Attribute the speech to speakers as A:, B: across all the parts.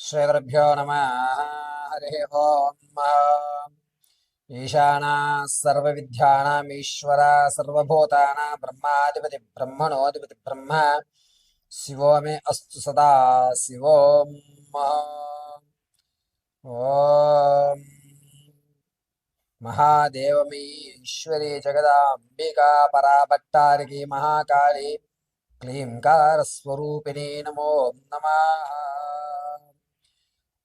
A: श्रीगुरुभ्यो नमः। हरिः ओम्। ईशाना सर्वविद्यानामीश्वरा सर्वभूतानां ब्रह्माधिपति ब्रह्मणोऽधिपति ब्रह्म। शिवो मे अस्तु सदा। शिवोम् ॐ महादेवमीश्वरी जगदाम्बिका पराभट्टारिकी महाकाली क्लीङ्कारस्वरूपिणी नमो नमः।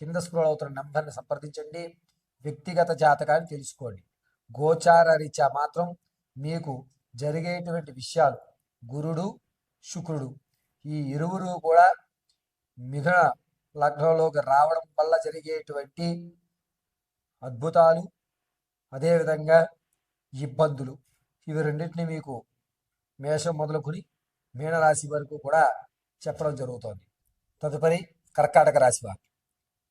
A: కింద స్క్రోల్ అవుతున్న నెంబర్ని సంప్రదించండి. వ్యక్తిగత జాతకాన్ని తెలుసుకోండి. గోచార రీత్యా మాత్రం మీకు జరిగేటువంటి విషయాలు గురుడు శుక్రుడు ఈ ఇరువురు కూడా మిథున లగ్నంలోకి రావడం వల్ల జరిగేటువంటి అద్భుతాలు అదేవిధంగా ఇబ్బందులు. ఇవి రెండింటిని మీకు మేషం మొదలుకొని మీనరాశి వరకు కూడా చెప్పడం జరుగుతోంది. తదుపరి కర్కాటక రాశి వారు.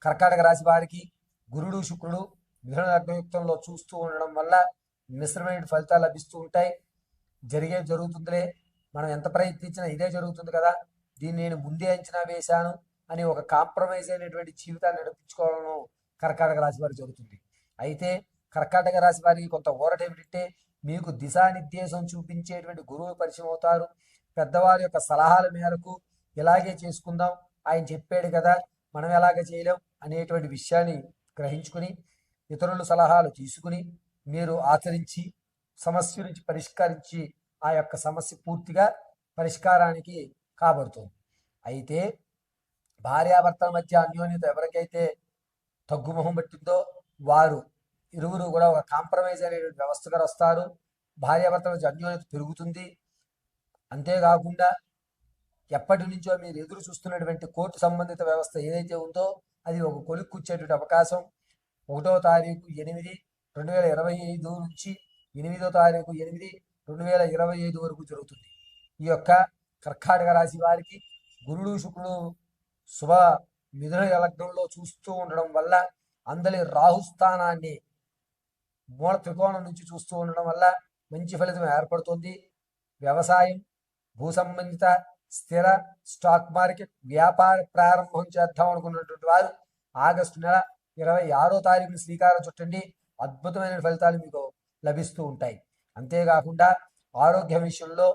A: కర్కాటక రాశి వారికి గురుడు శుక్రుడు మిథున లగ్నయుక్తంలో చూస్తూ ఉండడం వల్ల మిశ్రమైన ఫలితాలు లభిస్తూ ఉంటాయి. జరిగే జరుగుతుందిలే. మనం ఎంత ప్రయత్నించినా ఇదే జరుగుతుంది కదా. దీన్ని నేను ముందే అంచనా వేశాను అని ఒక కాంప్రమైజ్ అయినటువంటి జీవితాన్ని నడిపించుకోవడం కర్కాటక రాశి వారికి జరుగుతుంది. అయితే కర్కాటక రాశి వారికి కొంత ఊరట ఏమిటంటే మీకు దిశానిర్దేశం చూపించేటువంటి గురువు పరిచయం అవుతారు. పెద్దవారి యొక్క సలహాల మేరకు ఇలాగే చేసుకుందాం. ఆయన చెప్పాడు కదా మనం ఎలాగ చేయలేం. అనేటువంటి విషయాన్ని గ్రహించుకుని ఇతరుల సలహాలు తీసుకుని మీరు ఆచరించి సమస్య నుంచి పరిష్కరించి ఆ యొక్క సమస్య పూర్తిగా పరిష్కారానికి కాబడుతుంది. అయితే భార్యాభర్తల మధ్య అన్యోన్యత ఎవరికైతే తగ్గుముఖం పట్టిందో వారు ఇరువురు కూడా ఒక కాంప్రమైజ్ అనేటువంటి వ్యవస్థగా వస్తారు. భార్యాభర్తల మధ్య అన్యోన్యత పెరుగుతుంది. అంతేకాకుండా ఎప్పటి నుంచో మీరు ఎదురు చూస్తున్నటువంటి కోర్టు సంబంధిత వ్యవస్థ ఏదైతే ఉందో అది ఒక కొలిక్కొచ్చేటువంటి అవకాశం. ఒకటో తారీఖు ఎనిమిది రెండు వేల ఇరవై ఐదు నుంచి ఎనిమిదో తారీఖు ఎనిమిది రెండు వేల ఇరవై ఐదు వరకు జరుగుతుంది. ఈ యొక్క కర్కాటక రాశి వారికి గురుడు శుక్రుడు శుభ మిథున లగ్నంలో చూస్తూ ఉండడం వల్ల అందరి రాహుస్థానాన్ని మూల త్రికోణం నుంచి చూస్తూ ఉండడం వల్ల మంచి ఫలితం ఏర్పడుతుంది. వ్యవసాయం భూ సంబంధిత స్థిర స్టాక్ మార్కెట్ వ్యాపార ప్రారంభం చేద్దాం అనుకున్నటువంటి వారు ఆగస్టు నెల ఇరవై ఆరో తారీఖున శ్రీకారం చుట్టండి. అద్భుతమైన ఫలితాలు మీకు లభిస్తూ ఉంటాయి. అంతేకాకుండా ఆరోగ్య విషయంలో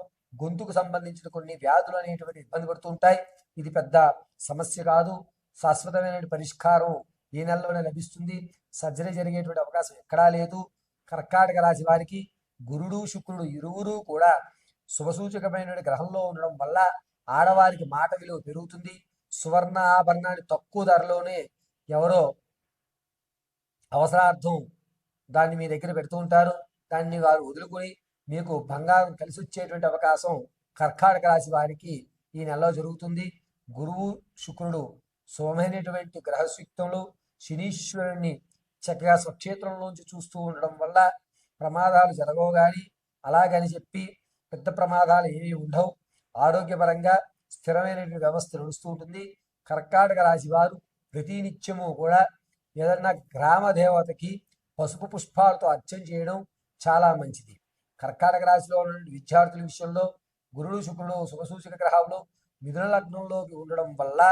A: గొంతుకు సంబంధించిన కొన్ని వ్యాధులు అనేటువంటి ఇబ్బంది పడుతూ ఉంటాయి. ఇది పెద్ద సమస్య కాదు. శాశ్వతమైన పరిష్కారం ఈ నెలలోనే లభిస్తుంది. సర్జరీ జరిగేటువంటి అవకాశం ఎక్కడా లేదు. కర్కాటక రాశి వారికి గురుడు శుక్రుడు ఇరువురు కూడా శుభసూచకమైన గ్రహంలో ఉండడం వల్ల ఆడవారికి మాట విలువ పెరుగుతుంది. సువర్ణ ఆభరణాన్ని తక్కువ ధరలోనే ఎవరో అవసరార్థం దాన్ని మీ దగ్గర పెడుతూ ఉంటారు. దాన్ని వారు వదులుకొని మీకు బంగారం కలిసి వచ్చేటువంటి అవకాశం కర్కాటక రాశి వారికి ఈ నెలలో జరుగుతుంది. గురువు శుక్రుడు శుభమైనటువంటి గ్రహశక్తులు శనీశ్వరుణ్ణి చక్కగా స్వక్షేత్రంలోంచి చూస్తూ ఉండడం వల్ల ప్రమాదాలు జరగవు కానీ అలాగని చెప్పి పెద్ద ప్రమాదాలు ఏమీ ఉండవు. ఆరోగ్యపరంగా స్థిరమైనటువంటి వ్యవస్థ నడుస్తూ ఉంటుంది. కర్కాటక రాశి వారు ప్రతినిత్యము కూడా ఏదన్నా గ్రామ దేవతకి పసుపు పుష్పాలతో అర్చన చేయడం చాలా మంచిది. కర్కాటక రాశిలో ఉన్నటువంటి విద్యార్థుల విషయంలో గురుడు శుక్రుడు శుభసూచక గ్రహాలు మిథున లగ్నంలోకి ఉండడం వల్ల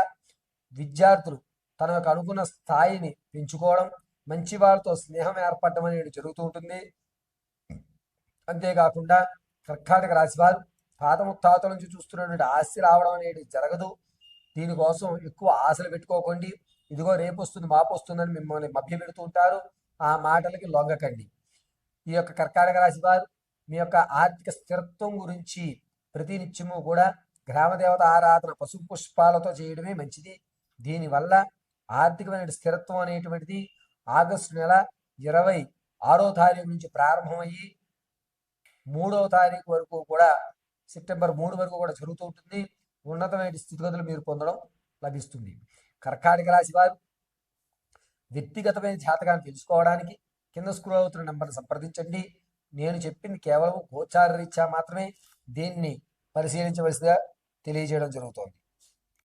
A: విద్యార్థులు తన యొక్క అనుకున్న స్థాయిని పెంచుకోవడం మంచి వారితో స్నేహం ఏర్పడడం అనేది జరుగుతూ ఉంటుంది. అంతేకాకుండా కర్కాటక రాశివారు పాదముత్తాతల పాత ముత్తాతల నుంచి చూస్తున్నటువంటి ఆస్తి రావడం అనేది జరగదు. దీనికోసం ఎక్కువ ఆశలు పెట్టుకోకండి. ఇదిగో రేపు వస్తుంది మాపు వస్తుందని మిమ్మల్ని మభ్య పెడుతూ ఉంటారు. ఆ మాటలకి లొంగకండి. ఈ యొక్క కర్కాటక రాశి వారు మీ యొక్క ఆర్థిక స్థిరత్వం గురించి ప్రతినిత్యము కూడా గ్రామదేవత ఆరాధన పసుపు పుష్పాలతో చేయడమే మంచిది. దీనివల్ల ఆర్థికమైన స్థిరత్వం అనేటువంటిది ఆగస్టు నెల ఇరవై ఆరో తారీఖు నుంచి ప్రారంభమయ్యి మూడవ తారీఖు వరకు కూడా సెప్టెంబర్ మూడు వరకు కూడా జరుగుతూ ఉంటుంది. ఉన్నతమైన స్థితిగతులు మీరు పొందడం లభిస్తుంది. కర్కాటక రాశి వారు వ్యక్తిగతమైన జాతకాన్ని తెలుసుకోవడానికి కింద స్క్రోల్ అవుతున్న నెంబర్ని సంప్రదించండి. నేను చెప్పింది కేవలం గోచార రీత్యా మాత్రమే. దీన్ని పరిశీలించవలసిగా తెలియజేయడం జరుగుతోంది.